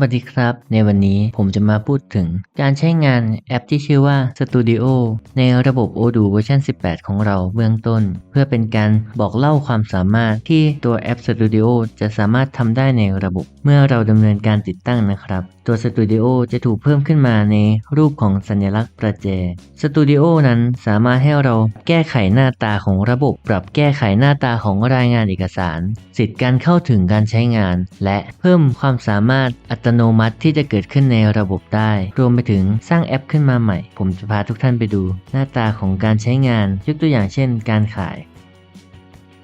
วัสดีครับ ในวันนี้ผมจะมาพูดถึงการใช้งานแอปที่ชื่อว่า Studio ในระบบ Odoo เวอร์ชัน18 ของเราเบื้องต้น เพื่อเป็นการบอกเล่าความสามารถที่ตัวแอป Studio จะสามารถทำได้ในระบบ เมื่อเราดำเนินการติดตั้งนะครับ ตัว Studio จะถูกเพิ่มขึ้นมาในรูปของสัญลักษณ์ประแจ Studio นั้นสามารถให้เราแก้ไขหน้าตาของระบบ ปรับแก้ไขหน้าตาของรายงานเอกสาร สิทธิ์การเข้าถึงการใช้งาน และเพิ่มความสามารถอัตโนมัติที่จะเกิดขึ้นในระบบได้ รวมไปถึงสร้างแอปขึ้นมาใหม่ ผมจะพาทุกท่านไปดู หน้าตาของการใช้งานยกตัวอย่างเช่น การขาย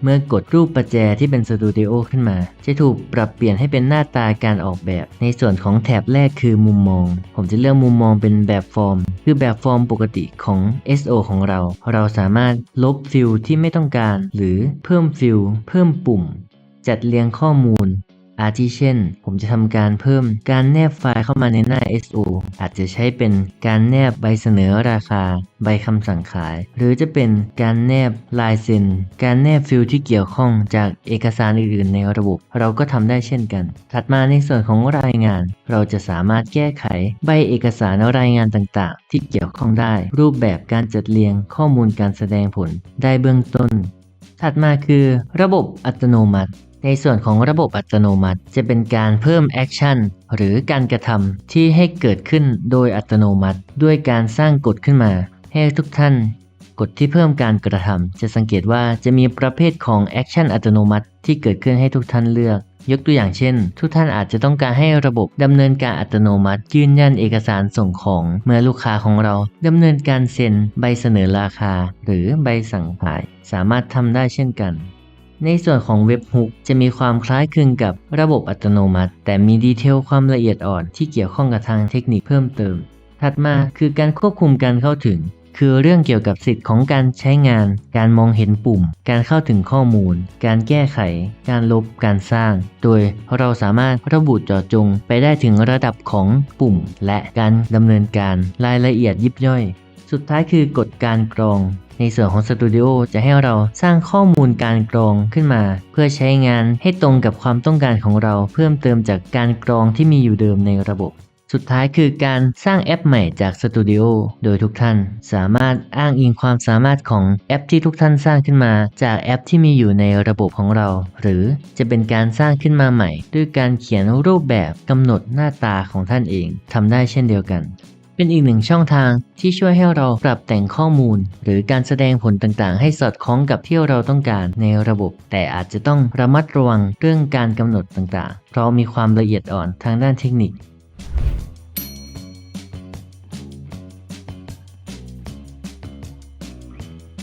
เมื่อกดรูปประแจที่เป็นสตูดิโอขึ้นมา จะถูกปรับเปลี่ยนให้เป็นหน้าตาการออกแบบ ในส่วนของแถบแรกคือมุมมอง ผมจะเลือกมุมมองเป็นแบบฟอร์ม คือแบบฟอร์มปกติของ SO ของเรา เราสามารถลบฟิลที่ไม่ต้องการ หรือเพิ่มฟิลเพิ่มปุ่ม จัดเรียงข้อมูล อาทิเช่น ผมจะทำการเพิ่มการแนบไฟล์เข้ามาในหน้า SO อาจจะใช้เป็นการแนบใบเสนอราคา ใบคำสั่งขาย หรือจะเป็นการแนบลายเซ็น การแนบฟิลที่เกี่ยวข้องจากเอกสารอื่นๆในระบบ เราก็ทำได้เช่นกัน ถัดมาในส่วนของรายงาน เราจะสามารถแก้ไขใบเอกสารรายงานต่างๆ ที่เกี่ยวข้องได้ รูปแบบการจัดเรียงข้อมูลการแสดงผล ได้เบื้องต้น ถัดมาคือ ระบบอัตโนมัติ ในส่วนของระบบอัตโนมัติ จะเป็นการเพิ่มแอคชั่นหรือการกระทำที่ให้เกิดขึ้นโดยอัตโนมัติ ด้วยการสร้างกฎขึ้นมา ให้ทุกท่าน กฎที่เพิ่มการกระทำจะสังเกตว่าจะมีประเภทของแอคชั่นอัตโนมัติที่เกิดขึ้นให้ทุกท่านเลือก ยกตัวอย่างเช่น ทุกท่านอาจจะต้องการให้ระบบดำเนินการอัตโนมัติ ยืนยันเอกสารส่งของ เมื่อลูกค้าของเราดำเนินการเซ็นใบเสนอราคา หรือใบสั่งขาย สามารถทำได้เช่นกัน ในส่วนของเว็บฮุกจะมีความคล้ายคลึงกับระบบอัตโนมัติ แต่มีดีเทลความละเอียดอ่อนที่เกี่ยวข้องกับทางเทคนิคเพิ่มเติม ถัดมาคือการควบคุมการเข้าถึง คือเรื่องเกี่ยวกับสิทธิ์ของการใช้งาน การมองเห็นปุ่ม การเข้าถึงข้อมูล การแก้ไข การลบ การสร้าง โดยเราสามารถระบุเจาะจงไปได้ถึงระดับของปุ่ม และการดำเนินการรายละเอียดยิบย่อย สุดท้ายคือกฎการกรอง ในส่วนของ Studio จะให้เราสร้างข้อมูลการกรองขึ้นมา เพื่อใช้งานให้ตรงกับความต้องการของเรา เพิ่มเติมจากการกรองที่มีอยู่เดิมในระบบสุดท้ายคือการสร้างแอปใหม่จาก Studio โดยทุกท่านสามารถอ้างอิงความสามารถของแอปที่ทุกท่านสร้างขึ้นมา จากแอปที่มีอยู่ในระบบของเรา หรือจะเป็นการสร้างขึ้นมาใหม่ ด้วยการเขียนรูปแบบกำหนดหน้าตาของท่านเองทำได้เช่นเดียวกัน เป็นอีกหนึ่งช่องทางที่ช่วยให้เราปรับแต่งข้อมูล หรือการแสดงผลต่างๆ ให้สอดคล้องกับที่เราต้องการในระบบ แต่อาจจะต้องระมัดระวังเรื่องการกำหนดต่างๆ เพราะมีความละเอียดอ่อนทางด้านเทคนิค